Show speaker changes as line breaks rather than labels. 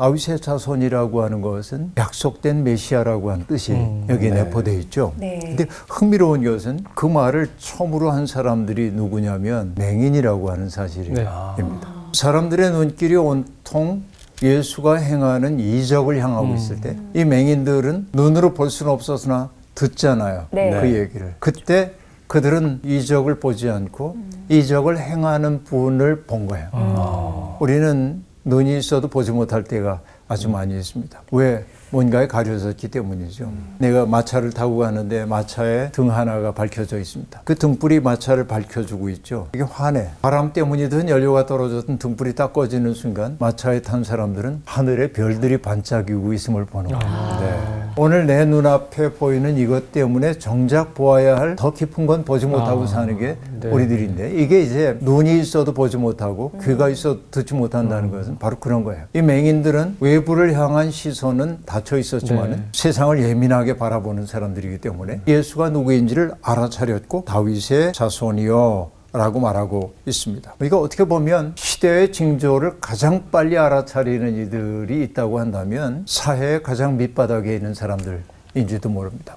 다윗의 자손이라고 하는 것은 약속된 메시아라고 하는 뜻이
음,
여기
네.
내포되어 있죠.
네.
근데 흥미로운 것은 그 말을 처음으로 한 사람들이 누구냐면 맹인이라고 하는 사실입니다.
네.
사람들의 눈길이 온통 예수가 행하는 이적을 향하고
음.
있을 때 이 맹인들은 눈으로 볼 수는 없었으나 듣잖아요.
네.
그 얘기를. 그때 그들은 이적을 보지 않고 이적을 행하는 분을 본 거예요.
아.
우리는 눈이 있어도 보지 못할 때가 아주 많이 있습니다. 왜? 뭔가에 가려졌기 때문이죠. 내가 마차를 타고 가는데 마차에 등 하나가 밝혀져 있습니다. 그 등불이 마차를 밝혀주고 있죠. 이게 환해. 바람 때문이든 연료가 떨어졌든 등불이 딱 꺼지는 순간 마차에 탄 사람들은 하늘에 별들이 반짝이고 있음을 보는 거예요. 네. 오늘 내 눈앞에 보이는 이것 때문에 정작 보아야 할 더 깊은 건 보지 못하고
아,
사는 게
네.
우리들인데 이게 이제 눈이 있어도 보지 못하고 귀가 있어도 듣지 못한다는 것은 바로 그런 거예요. 이 맹인들은 외부를 향한 시선은 닫혀 있었지만
네.
세상을 예민하게 바라보는 사람들이기 때문에 예수가 누구인지를 알아차렸고 다윗의 자손이요. 라고 말하고 있습니다. 이거 어떻게 보면 시대의 징조를 가장 빨리 알아차리는 이들이 있다고 한다면 사회의 가장 밑바닥에 있는 사람들인지도 모릅니다.